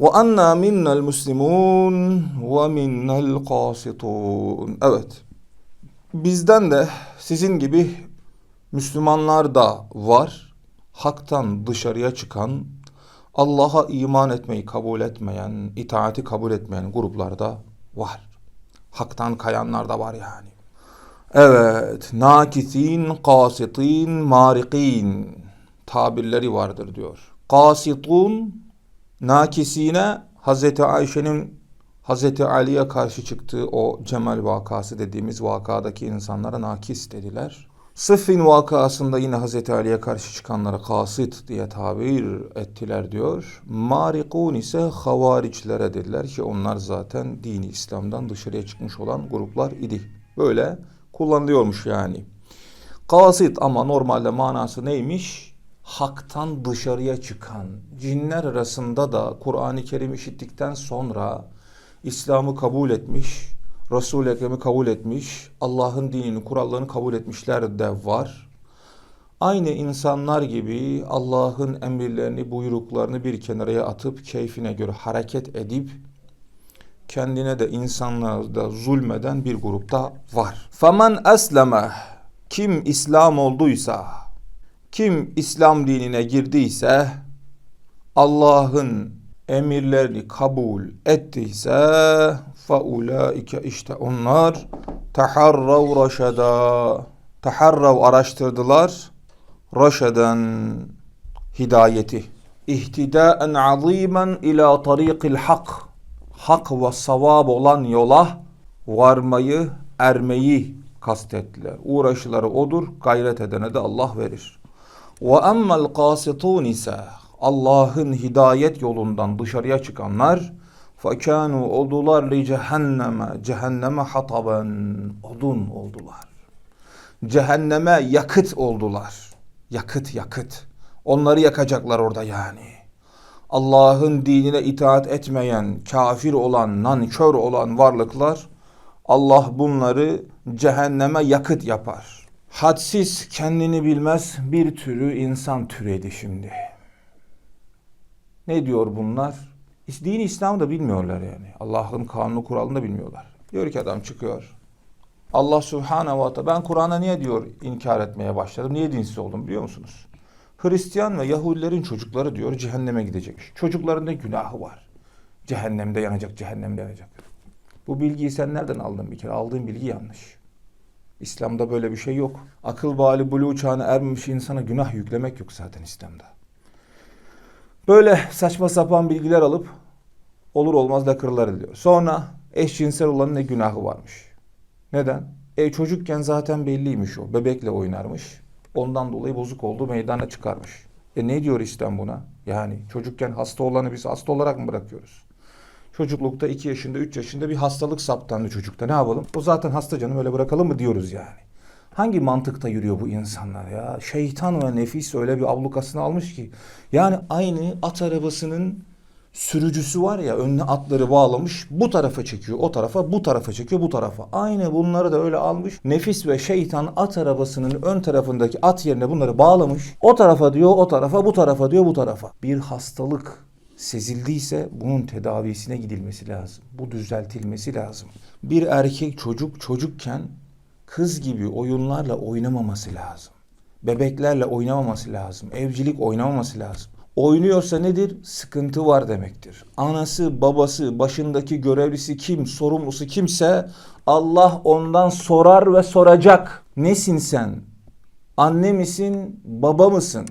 Ve anna minnel muslimun ve minnel kasitun. Evet. Bizden de sizin gibi Müslümanlar da var. Haktan dışarıya çıkan, Allah'a iman etmeyi kabul etmeyen, itaati kabul etmeyen gruplarda var. Haktan kayanlar da var yani. Evet, nakisin, kasitin, marikin tabirleri vardır diyor. Kasitun, nakisine Hazreti Ayşe'nin Hazreti Ali'ye karşı çıktığı o Cemal vakası dediğimiz vakadaki insanlara nakis dediler. Sıffin vakasında yine Hazreti Ali'ye karşı çıkanlara kasit diye tabir ettiler diyor. Marikun ise havariçlere dediler ki onlar zaten dini İslam'dan dışarıya çıkmış olan gruplar idi. Böyle kullanılıyormuş yani. Kasit ama normalde manası neymiş? Haktan dışarıya çıkan. Cinler arasında da Kur'an-ı Kerim işittikten sonra İslam'ı kabul etmiş, Resul-i Ekrem'i kabul etmiş, Allah'ın dinini, kurallarını kabul etmişler de var. Aynı insanlar gibi Allah'ın emirlerini, buyruklarını bir kenaraya atıp keyfine göre hareket edip kendine de insanlara da zulmeden bir grupta var. Faman esleme kim İslam olduysa, kim İslam dinine girdiyse Allah'ın emirlerini kabul ettiyse faulaike işte onlar taharrav raşada taharrav araştırdılar raşeden hidayeti ihtidaen azimen ila tariqil hak hak ve savab olan yola varmayı ermeyi kastettiler. Uğraşıları odur, gayret edene de Allah verir. Ve emmel kasitun ise Allah'ın hidayet yolundan dışarıya çıkanlar fekanu oldular li cehenneme cehenneme hataben odun oldular. Cehenneme yakıt oldular. Yakıt yakıt. Onları yakacaklar orada yani. Allah'ın dinine itaat etmeyen, kafir olan, nankör olan varlıklar Allah bunları cehenneme yakıt yapar. Hadsiz kendini bilmez bir türü insan türedi şimdi. Ne diyor bunlar? Dini İslam'ı da bilmiyorlar yani. Allah'ın kanunu kuralını da bilmiyorlar. Diyor ki adam çıkıyor. Allah Subhanahu ve ben Kur'an'a niye diyor inkar etmeye başladım? Niye dinsiz oldum biliyor musunuz? Hristiyan ve Yahudilerin çocukları diyor cehenneme gidecekmiş. Çocuklarında günahı var. Cehennemde yanacak, cehennemde yanacak. Bu bilgiyi sen nereden aldın bir kere? Aldığın bilgi yanlış. İslam'da böyle bir şey yok. Akıl bali buluğ çağına ermemiş insana günah yüklemek yok zaten İslam'da. Böyle saçma sapan bilgiler alıp olur olmaz lakırlar ediyor. Sonra eşcinsel olanın ne günahı varmış. Neden? E çocukken zaten belliymiş o. Bebekle oynarmış. Ondan dolayı bozuk olduğu meydana çıkarmış. E ne diyor İslam buna? Yani çocukken hasta olanı biz hasta olarak mı bırakıyoruz? Çocuklukta 2 yaşında 3 yaşında bir hastalık saptandı çocukta ne yapalım? O zaten hasta canım öyle bırakalım mı diyoruz yani. Hangi mantıkta yürüyor bu insanlar ya? Şeytan ve nefis öyle bir ablukasını almış ki. Yani aynı at arabasının sürücüsü var ya önüne atları bağlamış bu tarafa çekiyor o tarafa bu tarafa çekiyor bu tarafa. Aynı bunları da öyle almış. Nefis ve şeytan at arabasının ön tarafındaki at yerine bunları bağlamış. O tarafa diyor o tarafa bu tarafa diyor bu tarafa. Bir hastalık sezildiyse bunun tedavisine gidilmesi lazım. Bu düzeltilmesi lazım. Bir erkek çocuk çocukken kız gibi oyunlarla oynamaması lazım. Bebeklerle oynamaması lazım. Evcilik oynamaması lazım. Oynuyorsa nedir? Sıkıntı var demektir. Anası, babası, başındaki görevlisi kim, sorumlusu kimse Allah ondan sorar ve soracak. Nesin sen? Anne misin, baba mısın?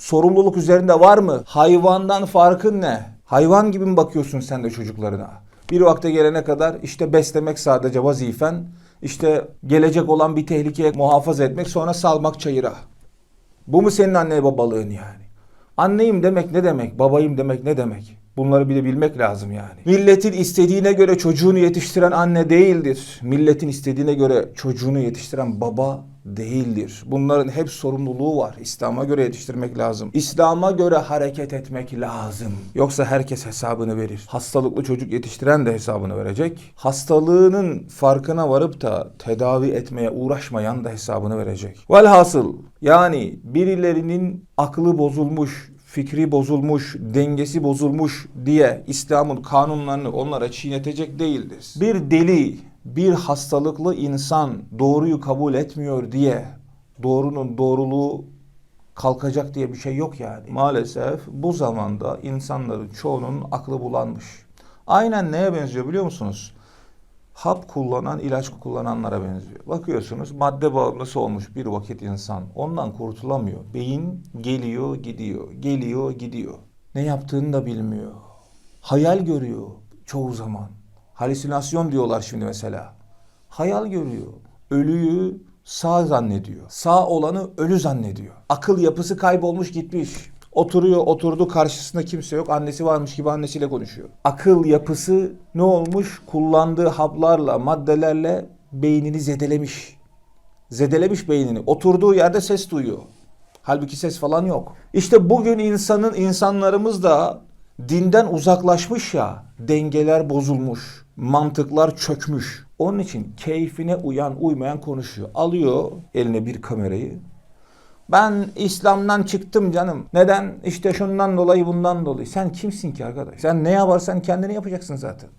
Sorumluluk üzerinde var mı? Hayvandan farkın ne? Hayvan gibi mi bakıyorsun sen de çocuklarına? Bir vakte gelene kadar işte beslemek sadece vazifen. İşte gelecek olan bir tehlikeye muhafaza etmek sonra salmak çayıra. Bu mu senin anne babalığın yani? Anneyim demek ne demek? Babayım demek ne demek? Bunları bir de bilmek lazım yani. Milletin istediğine göre çocuğunu yetiştiren anne değildir. Milletin istediğine göre çocuğunu yetiştiren baba değildir. Bunların hep sorumluluğu var. İslam'a göre yetiştirmek lazım. İslam'a göre hareket etmek lazım. Yoksa herkes hesabını verir. Hastalıklı çocuk yetiştiren de hesabını verecek. Hastalığının farkına varıp da tedavi etmeye uğraşmayan da hesabını verecek. Velhasıl yani birilerinin aklı bozulmuş, fikri bozulmuş, dengesi bozulmuş diye İslam'ın kanunlarını onlara çiğnetecek değildir. Bir deli, bir hastalıklı insan doğruyu kabul etmiyor diye doğrunun doğruluğu kalkacak diye bir şey yok yani. Maalesef bu zamanda insanların çoğunun aklı bulanmış. Aynen neye benziyor biliyor musunuz? Hap kullanan, ilaç kullananlara benziyor. Bakıyorsunuz madde bağımlısı olmuş bir vakit insan. Ondan kurtulamıyor. Beyin geliyor, gidiyor. Geliyor, gidiyor. Ne yaptığını da bilmiyor. Hayal görüyor çoğu zaman. Halüsinasyon diyorlar şimdi mesela. Hayal görüyor. Ölüyü sağ zannediyor. Sağ olanı ölü zannediyor. Akıl yapısı kaybolmuş gitmiş. Oturuyor oturdu karşısında kimse yok. Annesi varmış gibi annesiyle konuşuyor. Akıl yapısı ne olmuş? Kullandığı haplarla, maddelerle beynini zedelemiş. Zedelemiş beynini. Oturduğu yerde ses duyuyor. Halbuki ses falan yok. İşte bugün insanın insanlarımız da dinden uzaklaşmış ya. Dengeler bozulmuş. Mantıklar çökmüş. Onun için keyfine uyan uymayan konuşuyor. Alıyor eline bir kamerayı. Ben İslam'dan çıktım canım. Neden? İşte şundan dolayı bundan dolayı. Sen kimsin ki arkadaş? Sen ne yaparsan kendini yapacaksın zaten.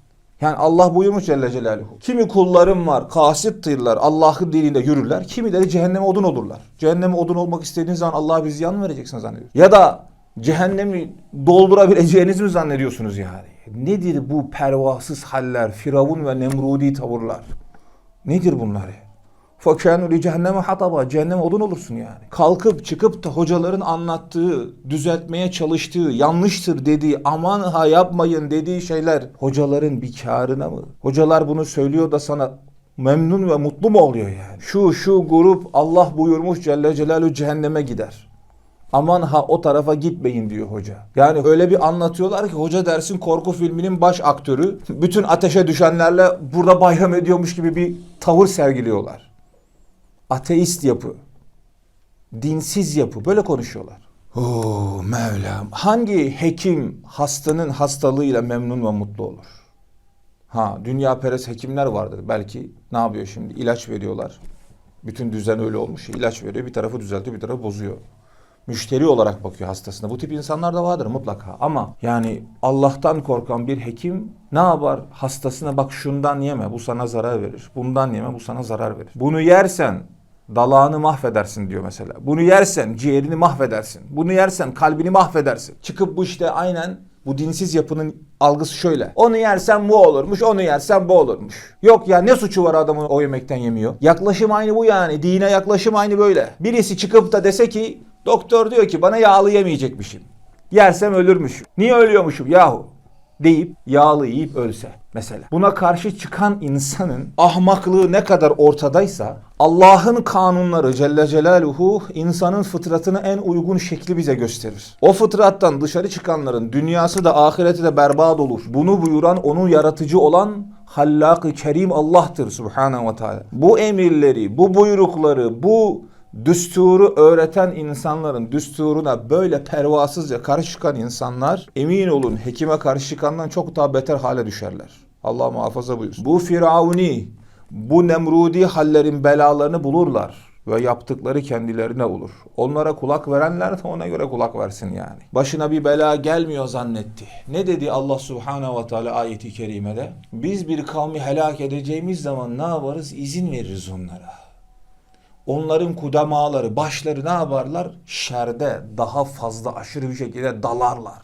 Yani Allah buyurmuş Celle Celaluhu. Kimi kullarım var, kasıttırlar, Allah'ın diliyle yürürler. Kimileri cehenneme odun olurlar. Cehenneme odun olmak istediğiniz zaman Allah'a bir ziyan mı vereceksin zannediyorsun? Ya da cehennemi doldurabileceğiniz mi zannediyorsunuz yani? Nedir bu pervasız haller, firavun ve nemrudi tavırlar? Nedir bunlar? Fakşenuli cehenneme hataba. Cehennem odun olursun yani. Kalkıp çıkıp da hocaların anlattığı, düzeltmeye çalıştığı, yanlıştır dediği, aman ha yapmayın dediği şeyler hocaların bir karına mı? Hocalar bunu söylüyor da sana memnun ve mutlu mu oluyor yani? Şu şu grup Allah buyurmuş Celle Celaluhu cehenneme gider. Aman ha o tarafa gitmeyin diyor hoca. Yani öyle bir anlatıyorlar ki hoca dersin korku filminin baş aktörü. Bütün ateşe düşenlerle burada bayram ediyormuş gibi bir tavır sergiliyorlar. Ateist yapı. Dinsiz yapı. Böyle konuşuyorlar. Oo Mevlam. Hangi hekim hastanın hastalığıyla memnun ve mutlu olur? Ha dünya perest hekimler vardır. Belki ne yapıyor şimdi? İlaç veriyorlar. Bütün düzen öyle olmuş. İlaç veriyor. Bir tarafı düzeltiyor, bir tarafı bozuyor müşteri olarak bakıyor hastasına. Bu tip insanlar da vardır mutlaka. Ama yani Allah'tan korkan bir hekim ne yapar? Hastasına bak şundan yeme bu sana zarar verir. Bundan yeme bu sana zarar verir. Bunu yersen dalağını mahvedersin diyor mesela. Bunu yersen ciğerini mahvedersin. Bunu yersen kalbini mahvedersin. Çıkıp bu işte aynen bu dinsiz yapının algısı şöyle. Onu yersen bu olurmuş, onu yersen bu olurmuş. Yok ya ne suçu var adamın o yemekten yemiyor. Yaklaşım aynı bu yani. Dine yaklaşım aynı böyle. Birisi çıkıp da dese ki Doktor diyor ki bana yağlı yemeyecekmişim. Yersem ölürmüşüm. Niye ölüyormuşum yahu? Deyip yağlı yiyip ölse mesela. Buna karşı çıkan insanın ahmaklığı ne kadar ortadaysa Allah'ın kanunları Celle Celaluhu insanın fıtratını en uygun şekli bize gösterir. O fıtrattan dışarı çıkanların dünyası da ahireti de berbat olur. Bunu buyuran onun yaratıcı olan Hallak-ı Kerim Allah'tır Subhanahu ve Teala. Bu emirleri, bu buyrukları, bu düsturu öğreten insanların düsturuna böyle pervasızca karşı insanlar emin olun hekime karşı çok daha beter hale düşerler. Allah muhafaza buyursun. Bu firavuni, bu nemrudi hallerin belalarını bulurlar ve yaptıkları kendilerine olur. Onlara kulak verenler de ona göre kulak versin yani. Başına bir bela gelmiyor zannetti. Ne dedi Allah Subhanahu ve Teala ayeti kerimede? Biz bir kavmi helak edeceğimiz zaman ne yaparız? İzin veririz onlara onların kudemaları, başları ne yaparlar? Şerde daha fazla aşırı bir şekilde dalarlar.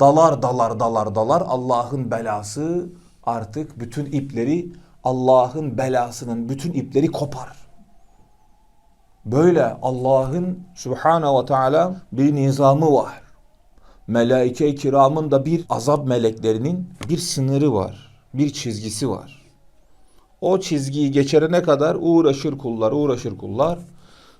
Dalar, dalar, dalar, dalar. Allah'ın belası artık bütün ipleri, Allah'ın belasının bütün ipleri kopar. Böyle Allah'ın Subhanahu ve Teala bir nizamı var. Melaike-i kiramın da bir azap meleklerinin bir sınırı var. Bir çizgisi var. O çizgiyi geçerene kadar uğraşır kullar, uğraşır kullar.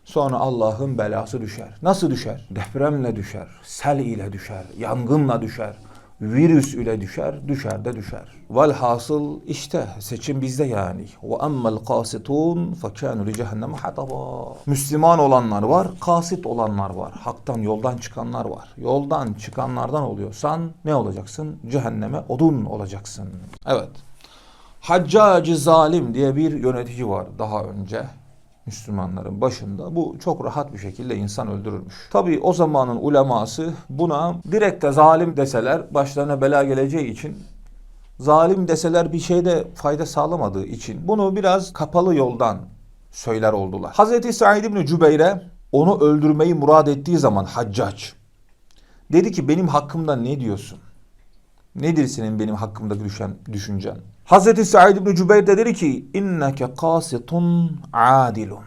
Sonra Allah'ın belası düşer. Nasıl düşer? Depremle düşer, sel ile düşer, yangınla düşer, virüs ile düşer, düşer de düşer. Velhasıl işte seçim bizde yani. Ve emmel kasitun fekânu li cehenneme hataba. Müslüman olanlar var, kasit olanlar var. Haktan yoldan çıkanlar var. Yoldan çıkanlardan oluyorsan ne olacaksın? Cehenneme odun olacaksın. Evet. Haccacı Zalim diye bir yönetici var daha önce. Müslümanların başında bu çok rahat bir şekilde insan öldürürmüş. Tabii o zamanın uleması buna direkt de zalim deseler başlarına bela geleceği için zalim deseler bir şeyde fayda sağlamadığı için bunu biraz kapalı yoldan söyler oldular. Hazreti Said İbni Cübeyr'e onu öldürmeyi murad ettiği zaman Haccac dedi ki benim hakkımda ne diyorsun? Nedir senin benim hakkımda düşen düşüncen? Hazreti Said İbni Cübeyr de dedi ki inneke kasitun adilun.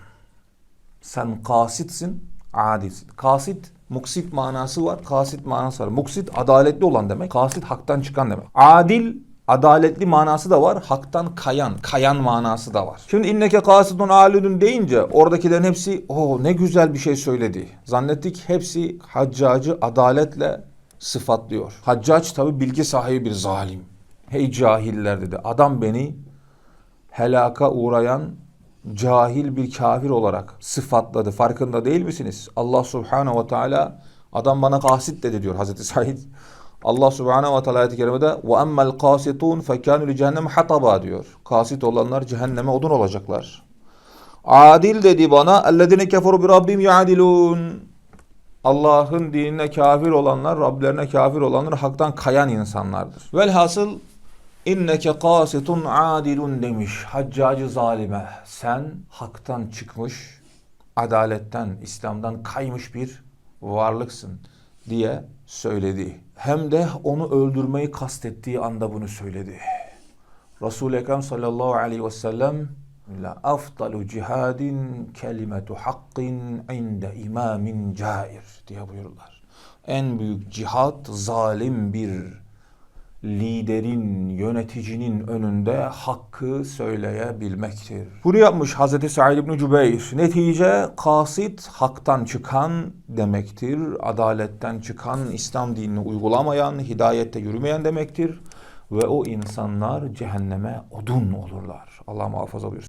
Sen kasitsin, adilsin. Kasit, muksit manası var, kasit manası var. Muksit adaletli olan demek, kasit haktan çıkan demek. Adil, adaletli manası da var, haktan kayan, kayan manası da var. Şimdi inneke kasitun alidun deyince oradakilerin hepsi o ne güzel bir şey söyledi. Zannettik hepsi haccacı adaletle sıfatlıyor. Haccac tabi bilgi sahibi bir zalim. Hey cahiller dedi. Adam beni helaka uğrayan cahil bir kafir olarak sıfatladı. Farkında değil misiniz? Allah Subhanahu ve Teala adam bana kasit dedi diyor Hazreti Said. Allah Subhanahu ve Teala ayet-i kerimede kasitun fekanu li cehennem hataba diyor. Kasit olanlar cehenneme odun olacaklar. Adil dedi bana keferu bi rabbim yadilun. Allah'ın dinine kafir olanlar, Rablerine kafir olanlar haktan kayan insanlardır. Velhasıl inneke kasitun adilun demiş haccacı zalime. Sen haktan çıkmış, adaletten, İslam'dan kaymış bir varlıksın diye söyledi. Hem de onu öldürmeyi kastettiği anda bunu söyledi. Resul-i Ekrem sallallahu aleyhi ve sellem La afdalu cihadin kelimetu hakkin inde imamin cair diye buyururlar. En büyük cihat zalim bir liderin, yöneticinin önünde hakkı söyleyebilmektir. Bunu yapmış Hazreti Said İbni Cübeyr. Netice kasit haktan çıkan demektir. Adaletten çıkan, İslam dinini uygulamayan, hidayette yürümeyen demektir. Ve o insanlar cehenneme odun olurlar. Allah muhafaza buyursun.